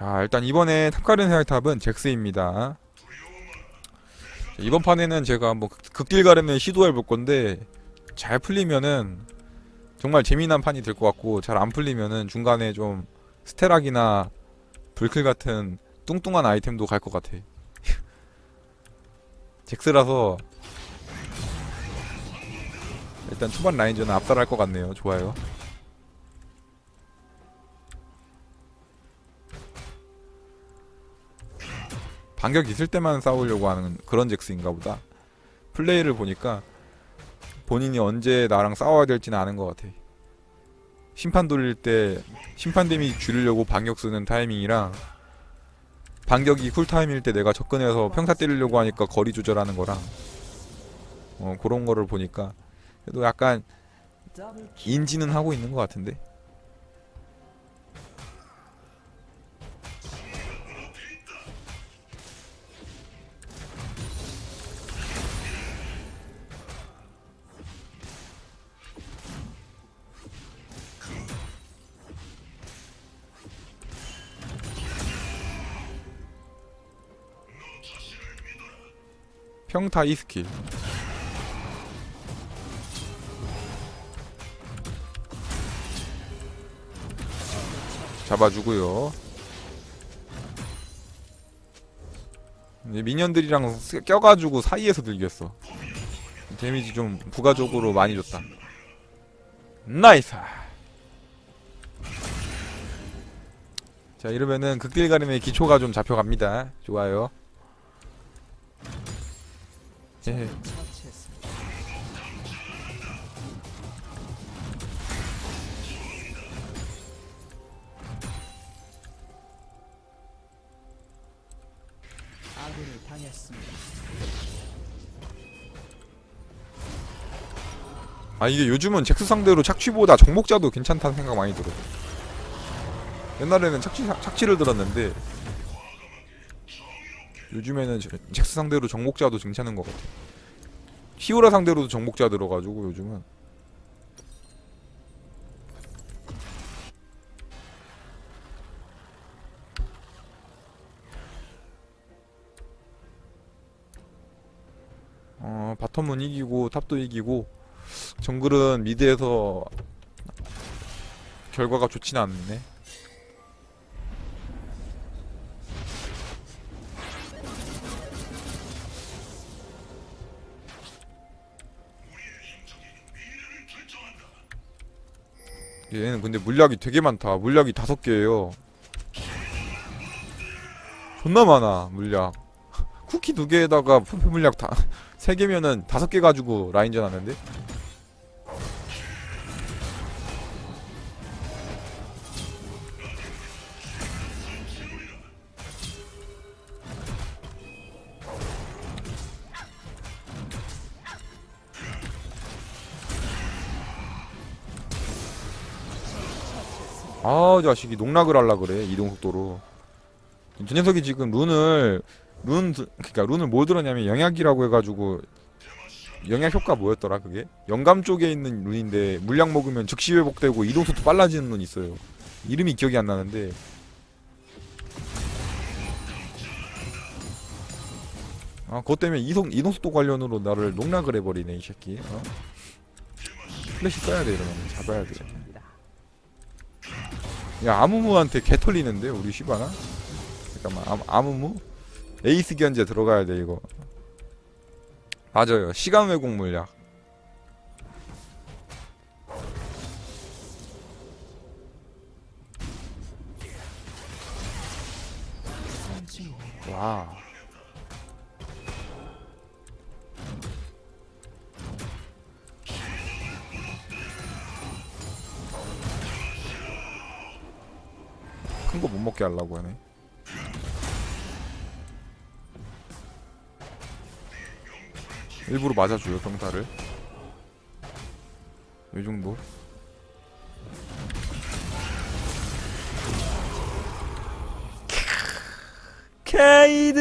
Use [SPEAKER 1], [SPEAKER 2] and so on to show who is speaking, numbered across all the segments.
[SPEAKER 1] 자 일단 이번에 탑가른 해알탑은 잭스입니다. 자, 이번 판에는 제가 뭐 극- 극딜 가름을 시도해 볼 건데 잘 풀리면은 정말 재미난 판이 될 것 같고 잘 안 풀리면은 중간에 좀 스테락이나 불클 같은 뚱뚱한 아이템도 갈 것 같아. 잭스라서 일단 초반 라인전은 압살할 것 같네요. 좋아요 반격 있을 때만 싸우려고 하는 그런 잭스인가 보다. 플레이를 보니까 본인이 언제 나랑 싸워야 될지는 아는 것 같아. 심판 돌릴 때 심판 데미지 줄이려고 반격 쓰는 타이밍이랑 반격이 쿨타임일 때 내가 접근해서 평타 때리려고 하니까 거리 조절하는 거랑 어 그런 거를 보니까 그래도 약간 인지는 하고 있는 것 같은데 평타 2스킬. 잡아주고요. 이제 미니언들이랑 스- 껴가지고 사이에서 들겼어. 데미지 좀 부가적으로 많이 줬다. 나이스! 자 이러면은 극딜 가림의 기초가 좀 잡혀갑니다. 좋아요 예.
[SPEAKER 2] 아군을 당했습니다.
[SPEAKER 1] 아 이게 요즘은 잭스 상대로 착취보다 정목자도 괜찮다는 생각 많이 들어. 옛날에는 착취 착취를 들었는데 요즘에는 제- 잭스 상대로 정목자도 괜찮은 것 같아. 히오라 상대로도 정목자 들어가지고 요즘은 어 바텀은 이기고 탑도 이기고 정글은 미드에서 결과가 좋진 않네. 얘는 근데 물약이 되게 많다. 물약이 다섯 개예요. 존나 많아 물약. 쿠키 두 개에다가 푸푸 물약 다 세 개면은 다섯 개 가지고 라인전 하는데. 아 자식이 농락을 할라 그래 이동 속도로. 저 녀석이 지금 룬을 룬 드- 그러니까 룬을 뭐 들었냐면 영약이라고 해가지고 영약 효과 뭐였더라 그게? 영감 쪽에 있는 룬인데 물약 먹으면 즉시 회복되고 이동 속도 빨라지는 룬 있어요. 이름이 기억이 안 나는데. 아 그것 때문에 이동 이동 속도 관련으로 나를 농락을 해버리네 이 새끼. 어? 플래시 써야 돼 이러면. 잡아야 돼. 야 아무무한테 개 털리는데 우리 시바나? 잠깐만 아무, 아무무? 에이스 견제 들어가야 돼 이거 맞아요 시간 왜곡 물약 먹게 하려고 하네. 일부러 맞아줘요 병타를. 이 정도? 카이드.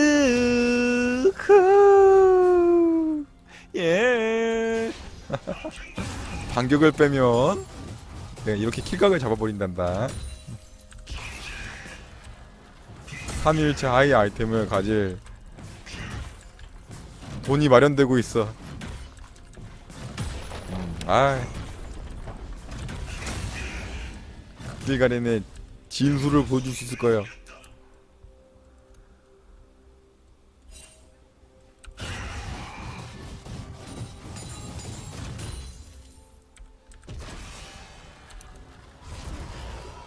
[SPEAKER 1] 후. 예. 반격을 빼면 네, 이렇게 킬각을 잡아버린단다 3일째 하이 아이템을 가질 돈이 마련되고 있어. 음, 아 극딜가렌의 진수를 보여줄 수 있을 거예요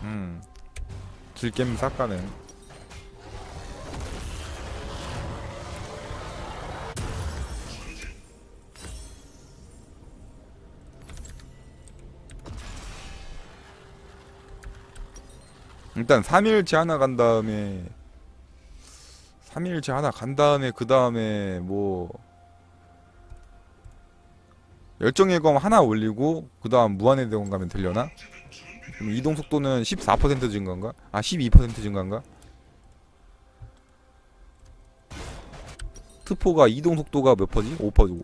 [SPEAKER 1] 음 질겜 삭가는 일단 3일째 하나 간 다음에 3일째 하나 간 다음에 그 다음에 뭐 열정의 검 하나 올리고 그 다음 무한의 대검 가면? 그럼 이동 속도는 14% 증가인가? 아 12% 증가인가? 트포가 이동 속도가 몇 퍼지? 5퍼지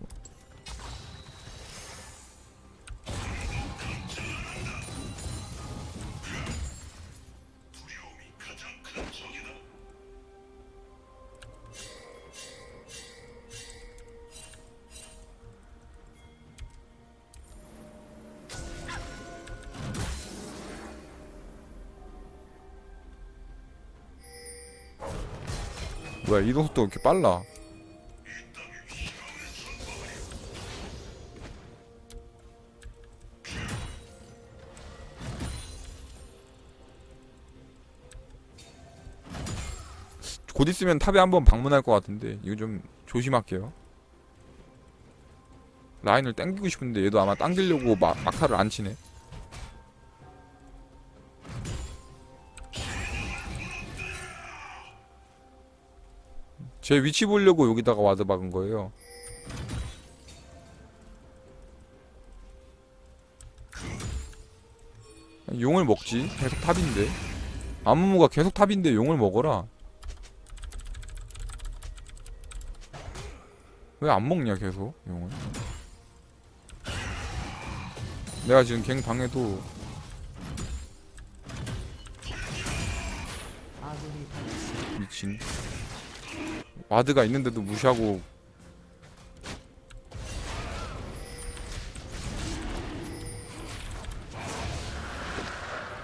[SPEAKER 1] 뭐야 이동 속도가 이렇게 빨라. 곧 있으면 탑에 한번 방문할 것 같은데 이거 좀 조심할게요. 라인을 당기고 싶은데 얘도 아마 당기려고 마, 막타를 안 치네 제 위치 보려고 여기다가 와드 박은 거예요. 용을 먹지. 계속 탑인데. 아무무가 계속 탑인데 용을 먹어라. 왜 안 먹냐 계속 용을. 내가 지금 갱 방해도. 미친. 와드가 있는데도 무시하고.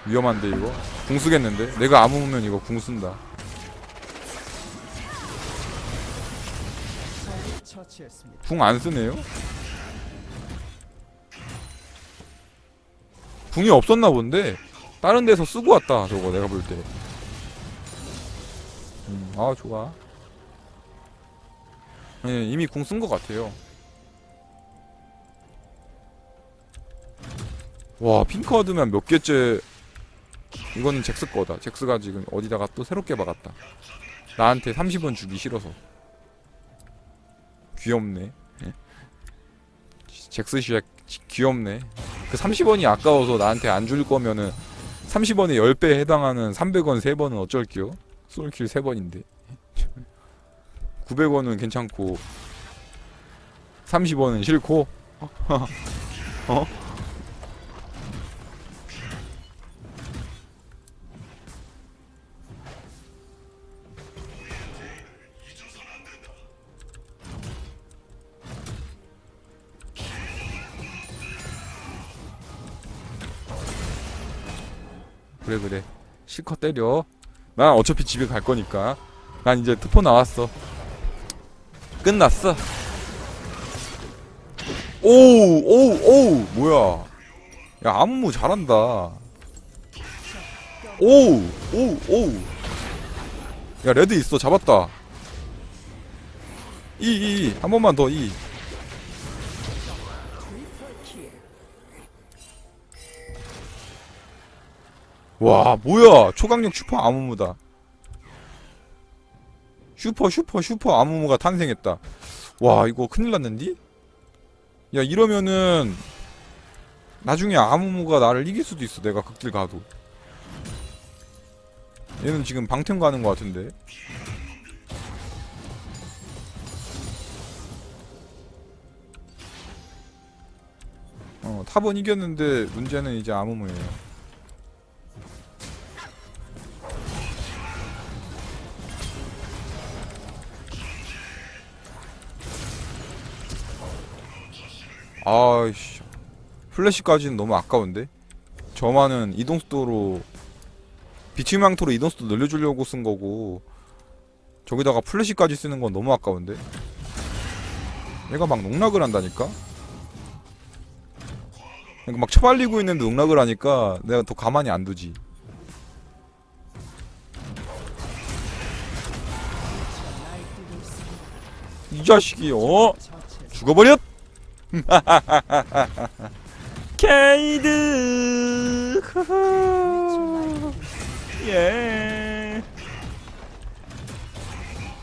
[SPEAKER 1] 위험한데 이거? 궁 쓰겠는데? 내가 아무면 이거 궁 쓴다. 궁 안 쓰네요? 궁이 없었나 본데? 다른 데서 쓰고 왔다 저거 내가 볼때. 음, 아 좋아 예, 이미 궁 쓴 것 같아요. 와 핑크워드면 몇 개째 이거는 잭스 거다. 잭스가 지금 어디다가 또 새롭게 박았다. 나한테 30원 주기 싫어서. 귀엽네. 예. 잭스 쉑 귀엽네. 그 30원이 아까워서 나한테 안 줄 거면은 30원에 10배에 해당하는 300원 3번은 어쩔게요? 솔킬 3번인데 900원은 괜찮고 30원은 싫고. 어? 그래 그래. 실컷 때려. 난 어차피 집에 갈 거니까. 난 이제 투포 나왔어 끝났어. 오우 오우 오우 뭐야? 야 아무무 잘한다. 오우 오우 오우. 야 레드 있어. 잡았다. 이이한 번만 더이. 와 뭐야? 초강력 슈퍼 아무무다 슈퍼 슈퍼 슈퍼. 아무무가 탄생했다. 와 이거 큰일 났는디? 야 이러면은 나중에 아무무가 나를 이길 수도 있어 내가 극딜 가도. 얘는 지금 방템 가는 것 같은데. 어 탑은 이겼는데 문제는 이제 아무무예요 아이씨 플래시까지는 너무 아까운데 저만은 이동속도로 비치망토로 이동속도 늘려주려고 쓴 거고 저기다가 플래시까지 쓰는 건 너무 아까운데 얘가 막 농락을 한다니까 그러니까 막 처발리고 있는데 농락을 하니까 내가 더 가만히 안 두지. 이 자식이 어? 죽어버렸! 케이드 후후. 예.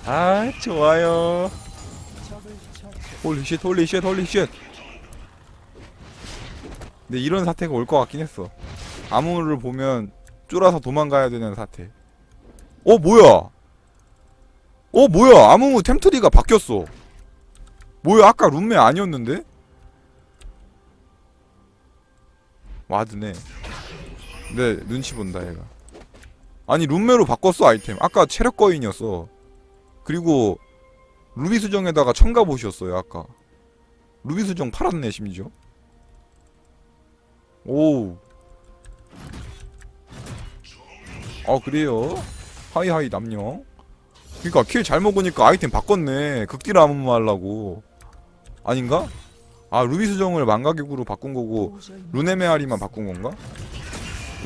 [SPEAKER 1] 아 좋아요. 홀리쉣 홀리쉣 홀리쉣. 근데 이런 사태가 올 것 같긴 했어. 아무를 보면 쫄아서 도망가야 되는 사태. 어 뭐야? 어 뭐야? 아무 템트리가 바뀌었어. 뭐야? 아까 룸메 아니었는데? 와드네. 네 눈치 본다 얘가. 아니 룸메로 바꿨어 아이템. 아까 체력 거인이었어. 그리고 루비 수정에다가 첨가봇이었어요 아까. 루비 수정 팔았네 심지어. 오. 아 그래요? 하이하이 남녀. 그니까 킬 잘 먹으니까 아이템 바꿨네. 극딜 아무무 하려고. 아닌가? 아 루비 수정을 망가격으로 바꾼 거고
[SPEAKER 2] 도저히
[SPEAKER 1] 루네 메아리만 바꾼 건가?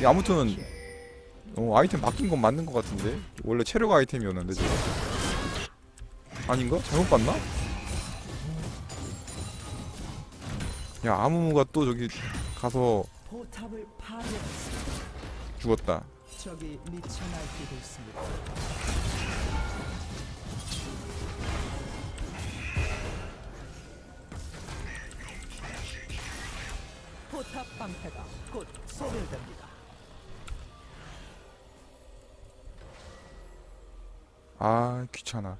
[SPEAKER 1] 아무튼 어, 아이템 바뀐 건 맞는 것 같은데 원래 체력 아이템이었는데 저거 아닌가? 잘못 봤나? 야 아무무가 또 저기 가서. 죽었다
[SPEAKER 2] 포탑 방패가 곧 소멸됩니다.
[SPEAKER 1] 아 귀찮아.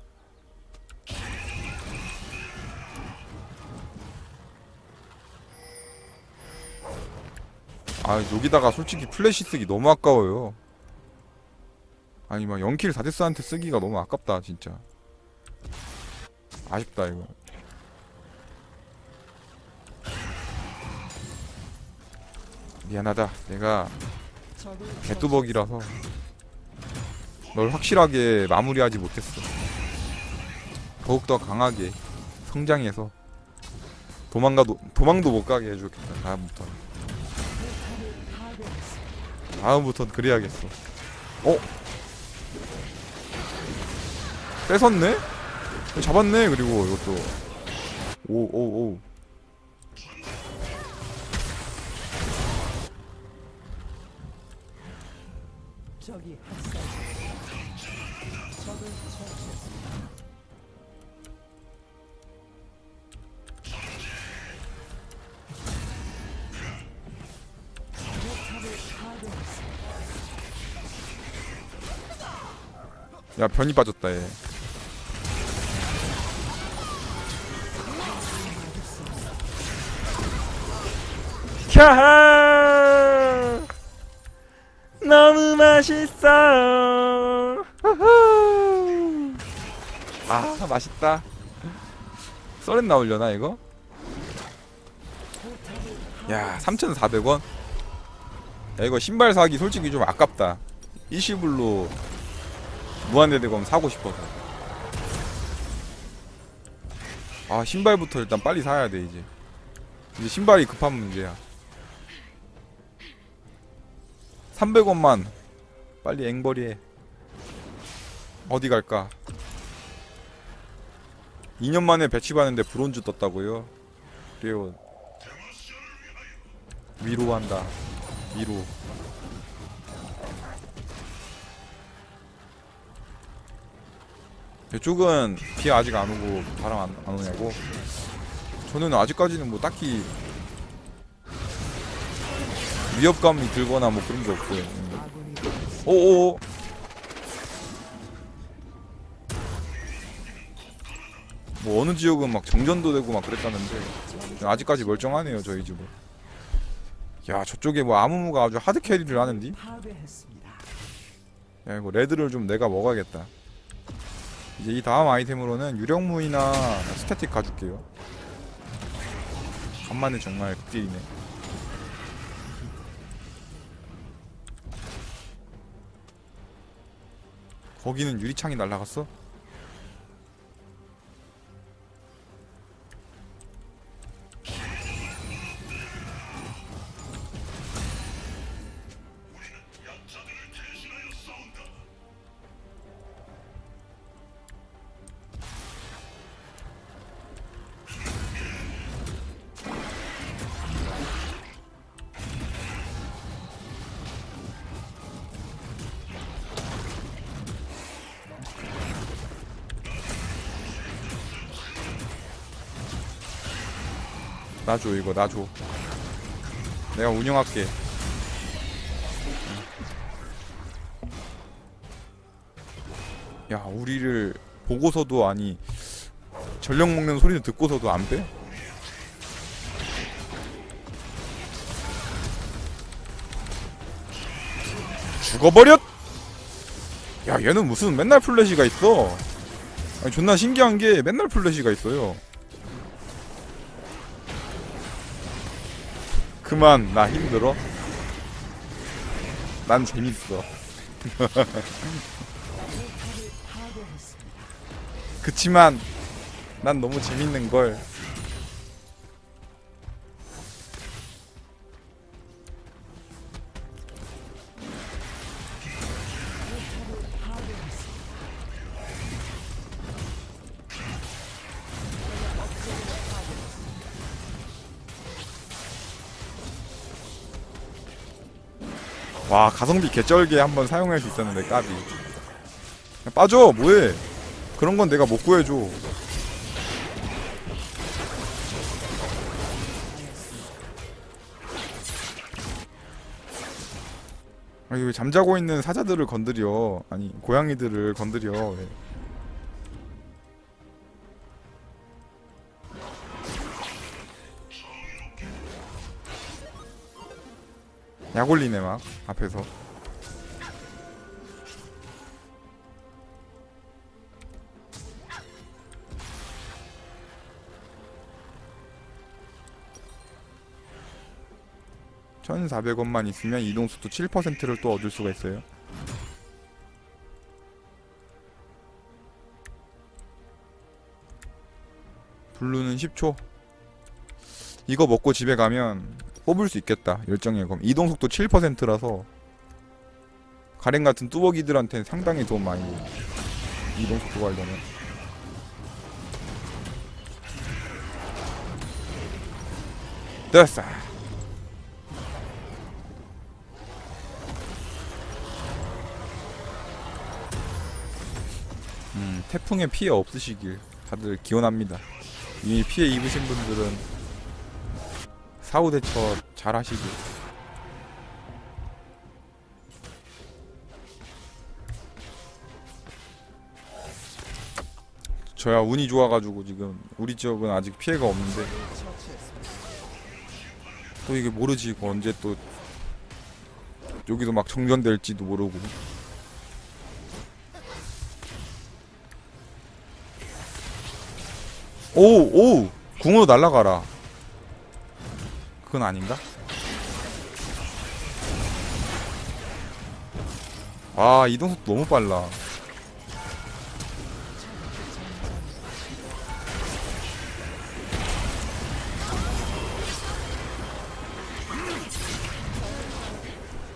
[SPEAKER 1] 아 여기다가 솔직히 플래시 쓰기 너무 아까워요. 아니 막 0킬 4데스한테 쓰기가 너무 아깝다 진짜. 아쉽다 이거 미안하다 내가 개뚜벅이라서 널 확실하게 마무리하지 못했어. 더욱더 강하게 성장해서 도망가도 도망도 못 가게 해주겠다. 다음부터. 다음부턴 그래야겠어. 어? 뺏었네? 잡았네 그리고 이것도 오오 오.
[SPEAKER 2] 적이. 적을 처치했습니다.
[SPEAKER 1] 야 변이 빠졌다 얘. 캬 너무 맛있어. 아 맛있다 썰은 나오려나 이거? 야 3,400원? 야 이거 신발 사기 솔직히 좀 아깝다 일시불로 무한대대검 사고 싶어서 아 신발부터 일단 빨리 사야 돼 이제 이제 신발이 급한 문제야 300원만 빨리 앵벌이해 어디 갈까? 2년 만에 배치받는데 브론즈 떴다고요? 그래요. 위로한다. 위로. 이쪽은 비 아직 안 오고 바람 안, 안 오냐고? 저는 아직까지는 뭐 딱히 위협감이 들거나 뭐 그런 게 없어요. 음.
[SPEAKER 2] 아군이 당했습니다.
[SPEAKER 1] 오오. 뭐 어느 지역은 막 정전도 되고 막 그랬다는데 아직까지 멀쩡하네요 저희 집은. 야 저쪽에 뭐 아무무가 아주 하드 캐리를 하는디? 야 이거 레드를 좀 내가 먹어야겠다. 이제 이 다음 아이템으로는 유령무이나 스태틱 가줄게요. 간만에 정말 극딜이네. 거기는 유리창이 날라갔어? 나 줘 이거 나 줘. 내가 운영할게. 야 우리를 보고서도 아니 전력 먹는 소리는 듣고서도 안 빼? 죽어버렸! 야 얘는 무슨 맨날 플래시가 있어 아니 존나 신기한 게 맨날 플래시가 있어요 그만 나 힘들어 난 재밌어. 그치만 난 너무 재밌는 걸 와 가성비 개쩔게 한번 사용할 수 있었는데 까비. 야, 빠져 뭐해? 그런 건 내가 못 구해줘. 아니 왜 잠자고 있는 사자들을 건드려. 아니 고양이들을 건드려 왜. 약 올리네 막 앞에서. 천사백 원만 있으면 이동속도 7%를 또 얻을 수가 있어요. 블루는 10초. 이거 먹고 집에 가면 뽑을 수 있겠다. 열정의 검. 이동속도 7%라서 가렌 같은 뚜벅이들한테는 상당히 도움 많이 돼요. 이동속도 하려면. 됐어. 음, 태풍에 피해 없으시길 다들 기원합니다. 이미 피해 입으신 분들은 사후 대처 잘 하시길. 저야 운이 좋아가지고 지금 우리 지역은 아직 피해가 없는데. 또 이게 모르지 이거 언제 또 여기도 막 정전될지도 모르고 오오 궁으로 날아가라 그건 아닌가? 아 이동속도 너무 빨라.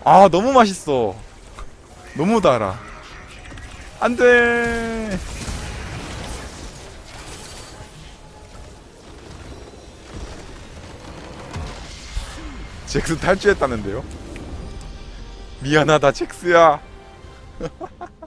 [SPEAKER 1] 아 너무 맛있어. 너무 달아. 안돼 잭스 탈주했다는데요? 미안하다 잭스야